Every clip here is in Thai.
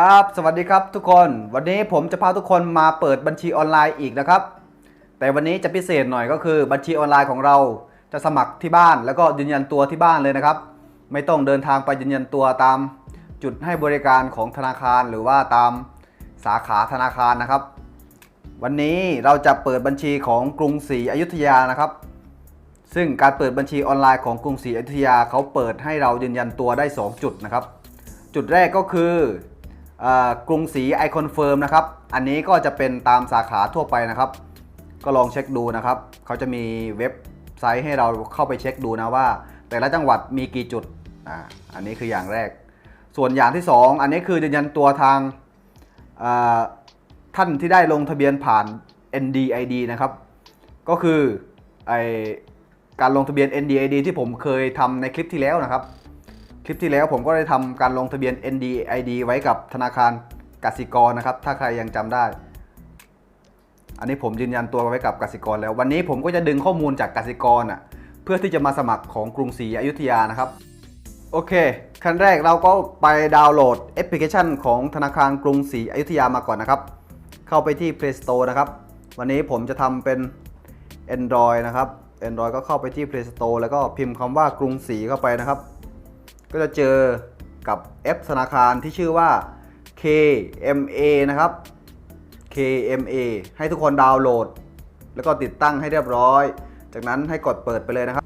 ครับ สวัสดีครับทุกคน วันนี้ผมจะพาทุกคนมาเปิดบัญชีออนไลน์อีกนะครับ แต่วันนี้จะพิเศษหน่อยก็คือบัญชีออนไลน์ของเราจะสมัครที่บ้านแล้วก็ยืนยันตัวที่บ้านเลยนะครับ ไม่ต้องเดินทางไปยืนยันตัวตามจุดให้บริการของธนาคารหรือว่าตามสาขาธนาคารนะครับ วันนี้เราจะเปิดบัญชีของกรุงศรีอยุธยานะครับ ซึ่งการเปิดบัญชีออนไลน์ของกรุงศรีอยุธยาเขาเปิดให้เรายืนยันตัวได้ 2 จุดนะครับ จุดแรกก็คือเออ กรุงศรีไอคอนเฟิร์มนะครับ อันนี้ก็จะเป็นตามสาขาทั่วไปนะครับ ก็ลองเช็คดูนะครับ เขาจะมีเว็บไซต์ให้เราเข้าไปเช็คดูนะว่า แต่ละจังหวัดมีกี่จุดอ่าอันนี้คืออย่างแรก ส่วนอย่างที่ 2 อันนี้คือยืนยันตัวทางท่านที่ได้ลงทะเบียนผ่าน NDID นะครับ ก็คือไอการลงทะเบียน NDID ที่ผมเคยทำในคลิปที่แล้วนะครับ คลิปที่แล้วผมก็ได้ทำการลงทะเบียน NDID ไว้กับธนาคารกสิกรนะครับ ถ้าใครยังจำได้ อันนี้ผมยืนยันตัวไว้กับกสิกรแล้ว วันนี้ผมก็จะดึงข้อมูลจากกสิกรอะเพื่อที่จะมาสมัครของกรุงศรีอยุธยานะครับ โอเค ขั้นแรกเราก็ไปดาวน์โหลดแอปพลิเคชันของธนาคารกรุงศรีอยุธยามาก่อนนะครับ เข้าไปที่ Play Store นะครับ วันนี้ผมจะทำเป็น Android นะครับ Android ก็เข้าไปที่ Play Store แล้วก็พิมพ์คำว่ากรุงศรีเข้าไปนะครับ ก็จะเจอกับแอปธนาคารที่ชื่อว่า KMA นะครับ KMA ให้ทุกคนดาวน์โหลด แล้วก็ติดตั้งให้เรียบร้อย จากนั้นให้กดเปิดไปเลยนะครับ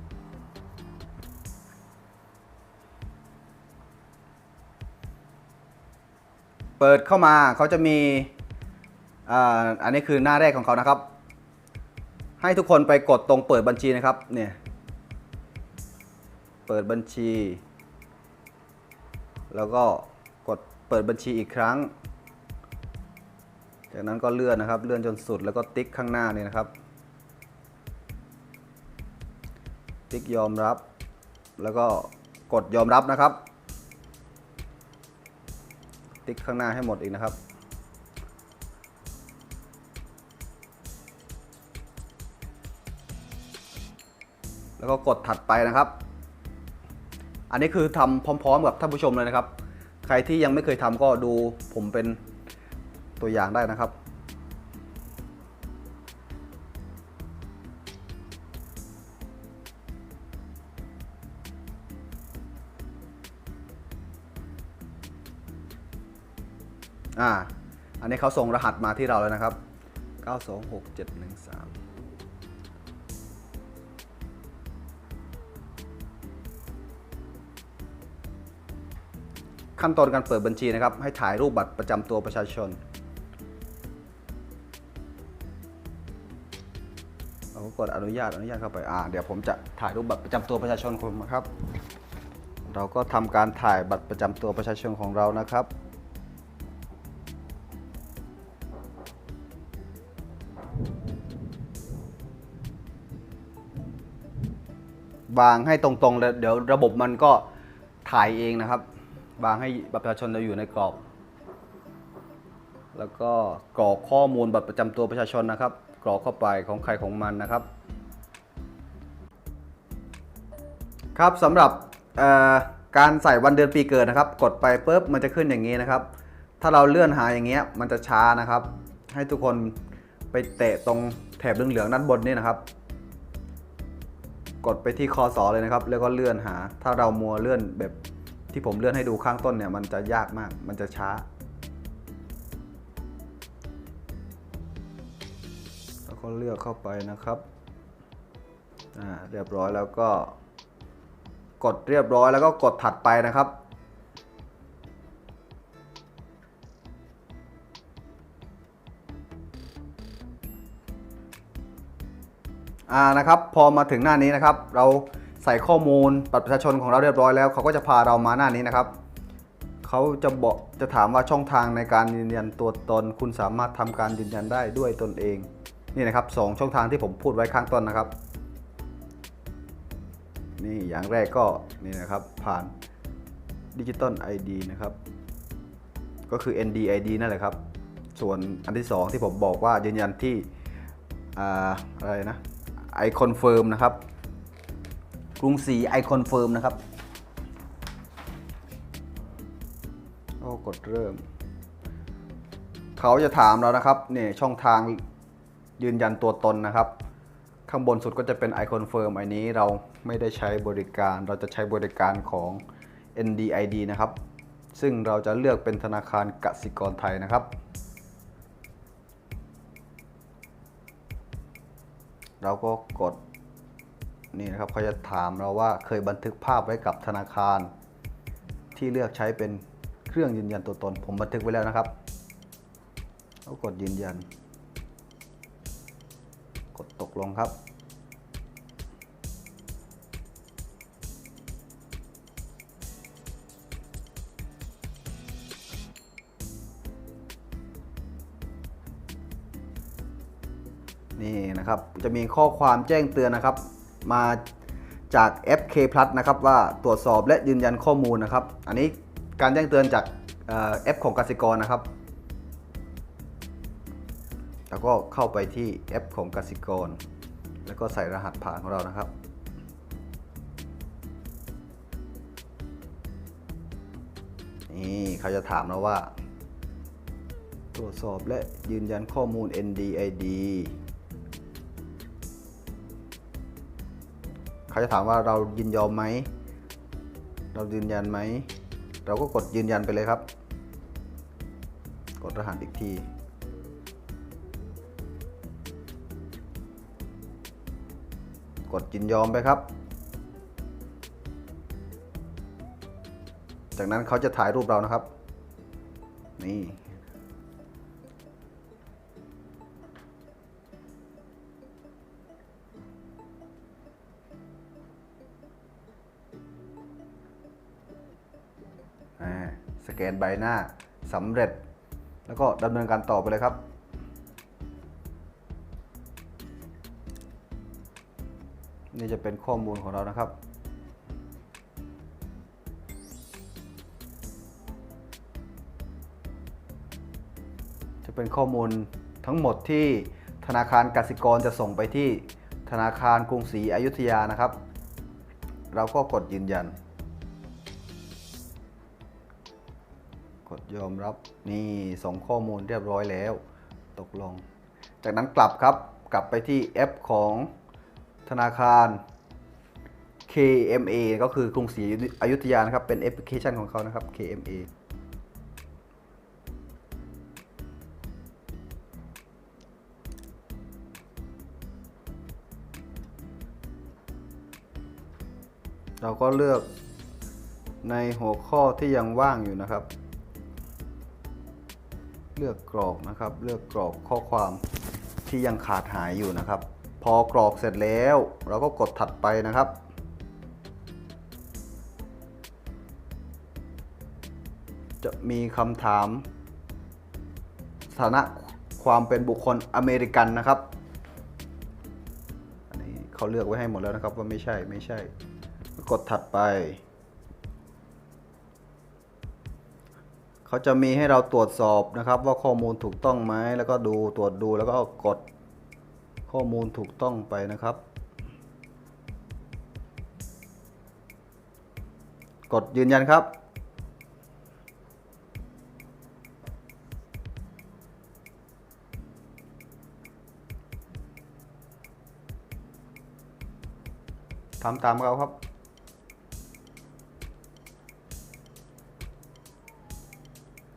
เปิดเข้ามาเขาจะมีอันนี้คือหน้าแรกของเขานะครับ ให้ทุกคนไปกดตรงเปิดบัญชีนะครับ เนี่ย เปิดบัญชี แล้วก็กดเปิดบัญชีอีกครั้ง จากนั้นก็เลื่อนนะครับ เลื่อนจนสุดแล้วก็ติ๊กข้างหน้านี่นะครับ ติ๊กยอมรับ แล้วก็กดยอมรับนะครับ ติ๊กข้างหน้าให้หมดอีกนะครับแล้วก็กดถัดไปนะครับ อันนี้คือทำพร้อม ๆ กับท่านผู้ชมเลยนะครับ ใครที่ยังไม่เคยทำก็ดูผมเป็นตัวอย่างได้นะครับ อ่า อันนี้เขาส่งรหัสมาที่เราแล้วนะครับ 926713 ขั้นตอนการเปิดบัญชีนะครับ ให้ถ่ายรูปบัตรประจำตัวประชาชน เราก็กดอนุญาตอนุญาตเข้าไป อ่า เดี๋ยวผมจะถ่ายรูปบัตรประจำตัวประชาชนผมนะครับ เราก็ทำการถ่ายบัตรประจำตัวประชาชนของเรานะครับวางให้ตรงๆเลยเดี๋ยวระบบมันก็ถ่ายเองนะครับ วางให้บัตรประชาชนเราอยู่ในกรอบ แล้วก็กรอกข้อมูลบัตรประจำตัวประชาชนนะครับ กรอกเข้าไปของใครของมันนะครับ ครับสำหรับการใส่วันเดือนปีเกิดนะครับ กดไปปุ๊บมันจะขึ้นอย่างนี้นะครับ ถ้าเราเลื่อนหาอย่างเงี้ยมันจะช้านะครับ ให้ทุกคนไปเตะตรงแถบเหลืองๆด้านบนนี่นะครับ กดไปที่คอสอเลยนะครับ แล้วก็เลื่อนหา ถ้าเรามัวเลื่อนแบบ ที่ผมเลื่อนให้ดูข้างต้นเนี่ยมันจะยากมาก มันจะช้า แล้วก็เลือกเข้าไปนะครับ อ่า เรียบร้อยแล้วก็ กดเรียบร้อยแล้วก็กดถัดไปนะครับ อ่า นะครับ พอมาถึงหน้านี้นะครับ เรา ใส่ข้อมูลบัตรประชาชนของเราเรียบร้อยแล้วเขาก็จะพาเรามาหน้านี้นะครับเขาจะบอกจะถามว่าช่องทางในการยืนยันตัวตน คุณสามารถทำการยืนยันได้ด้วยตนเองนี่นะครับสองช่องทางที่ผมพูดไว้ข้างต้นนะครับนี่อย่างแรกก็นี่นะครับผ่านดิจิตอล ID นะครับ ก็คือ NDID นั่นแหละครับ ส่วนอันที่ 2 ที่ผมบอกว่ายืนยันที่ออะไรนะไอคอนเฟิร์มนะครับ กรุงศรีไอคอนเฟิร์มนะครับก็กดเริ่ม เขาจะถามเรานะครับเนี่ยช่องทางยืนยันตัวตนนะครับ ข้างบนสุดก็จะเป็นไอคอนเฟิร์มอันนี้เราไม่ได้ใช้บริการ เราจะใช้บริการของ NDID นะครับ ซึ่งเราจะเลือกเป็นธนาคารกสิกรไทยนะครับ เราก็กด นี่นะครับเขาจะถามเราว่าเคยบันทึกภาพไว้กับธนาคาร ที่เลือกใช้เป็นเครื่องยืนยันตัวตน ผมบันทึกไว้แล้วนะครับก็กดยืนยัน กดตกลงครับนี่นะครับ จะมีข้อความแจ้งเตือนนะครับ มาจาก FK Plus นะครับว่าตรวจสอบและยืนยันข้อมูลนะครับ อันนี้การแจ้งเตือนจากแอปของกสิกรนะครับ แล้วก็เข้าไปที่แอปของกสิกร แล้วก็ใส่รหัสผ่านของเรานะครับนี่เขาจะถามเราว่า ตรวจสอบและยืนยันข้อมูล NDID เขาจะถามว่าเรายินยอมไหม เรายืนยันไหม เราก็กดยืนยันไปเลยครับ กดรหัสอีกทีกดยินยอมไปครับ จากนั้นเขาจะถ่ายรูปเรานะครับ นี่ สแกนใบหน้าสำเร็จ แล้วก็ดำเนินการต่อไปเลยครับนี่จะเป็นข้อมูลของเรานะครับ จะเป็นข้อมูลทั้งหมดที่ธนาคารกสิกรจะส่งไปที่ธนาคารกรุงศรีอยุธยานะครับ เราก็กดยืนยัน ยอมรับนี่ส่งข้อมูลเรียบร้อยแล้ว ตกลง จากนั้นกลับครับกลับไปที่แอปของธนาคาร KMA ก็คือกรุงศรีอยุธยานะครับ เป็นแอปพลิเคชันของเขานะครับ KMA เราก็เลือกในหัวข้อที่ยังว่างอยู่นะครับ เลือกกรอกนะครับ เลือกกรอกข้อความที่ยังขาดหายอยู่นะครับ พอกรอกเสร็จแล้ว เราก็กดถัดไปนะครับ จะมีคำถามสถานะความเป็นบุคคลอเมริกันนะครับอันนี้เขาเลือกไว้ให้หมดแล้วนะครับว่าไม่ใช่ไม่ใช่ กดถัดไป เขาจะมีให้เราตรวจสอบนะครับ ว่าข้อมูลถูกต้องไหมแล้วก็ดูตรวจดูแล้วก็กดข้อมูลถูกต้องไปนะครับ กดยืนยันครับ ทำตามเขาครับ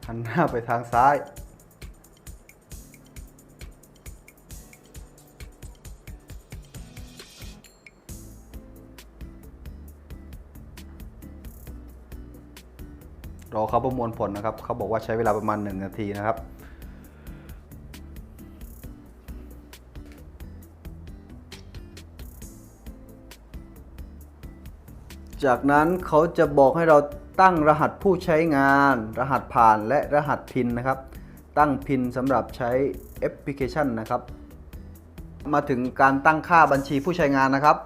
หันหน้าไปทางซ้าย รอเขาประมวลผลนะครับ เขาบอกว่าใช้เวลาประมาณ 1 นาทีนะครับ จากนั้นเขาจะบอกให้เราตั้งรหัสผู้ใช้งาน รหัสผ่านและรหัสพินนะครับ ตั้งพินสำหรับใช้แอปพลิเคชันนะครับ มาถึงการตั้งค่าบัญชีผู้ใช้งานนะครับ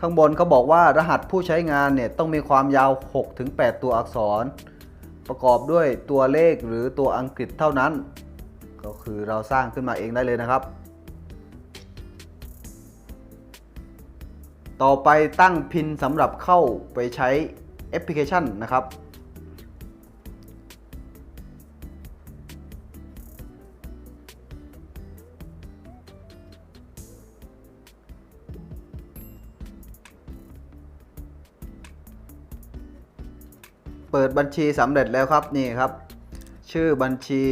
ข้างบนเขาบอกว่ารหัสผู้ใช้งานเนี่ยต้องมีความยาว 6-8 ตัวอักษร ประกอบด้วยตัวเลขหรือตัวอังกฤษเท่านั้น ก็คือเราสร้างขึ้นมาเองได้เลยนะครับ ต่อไปตั้งพินสำหรับเข้าไปใช้แอปพลิเคชันนะครับ เปิดบัญชีสำเร็จแล้วครับนี่ครับ ชื่อบัญชี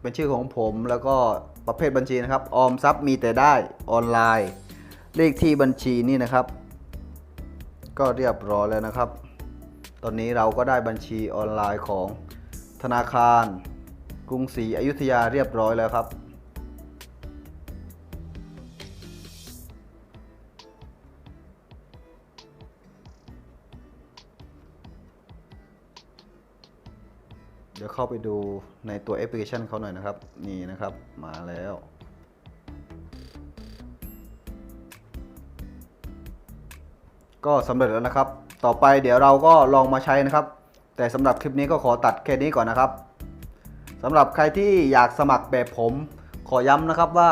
เป็นชื่อของผมแล้วก็ประเภทบัญชีนะครับ ออมทรัพย์มีแต่ได้ออนไลน์ เลขที่บัญชีนี่นะครับ ก็เรียบร้อยแล้วนะครับ ตอนนี้เราก็ได้บัญชีออนไลน์ของธนาคาร กรุงศรีอยุธยาเรียบร้อยแล้วครับ เดี๋ยวเข้าไปดูในตัวแอปพลิเคชันเขาหน่อยนะครับ นี่นะครับมาแล้ว ก็สำเร็จแล้วนะครับ ต่อไปเดี๋ยวเราก็ลองมาใช้นะครับ แต่สำหรับคลิปนี้ก็ขอตัดแค่นี้ก่อนนะครับสำหรับใครที่อยากสมัครแบบผม ขอย้ำนะครับว่า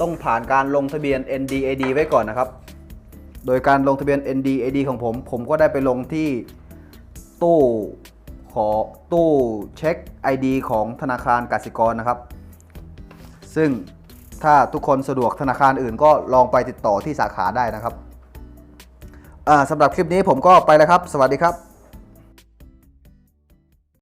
ต้องผ่านการลงทะเบียน NDAD ไว้ก่อนนะครับ โดยการลงทะเบียน NDAD ของผม ผมก็ได้ไปลงที่ตู้ขอตู้เช็ค ID ของธนาคารกสิกรนะครับ ซึ่งถ้าทุกคนสะดวกธนาคารอื่นก็ลองไปติดต่อที่สาขาได้นะครับ สำหรับคลิปนี้ผมก็ไปแล้วครับ สวัสดีครับ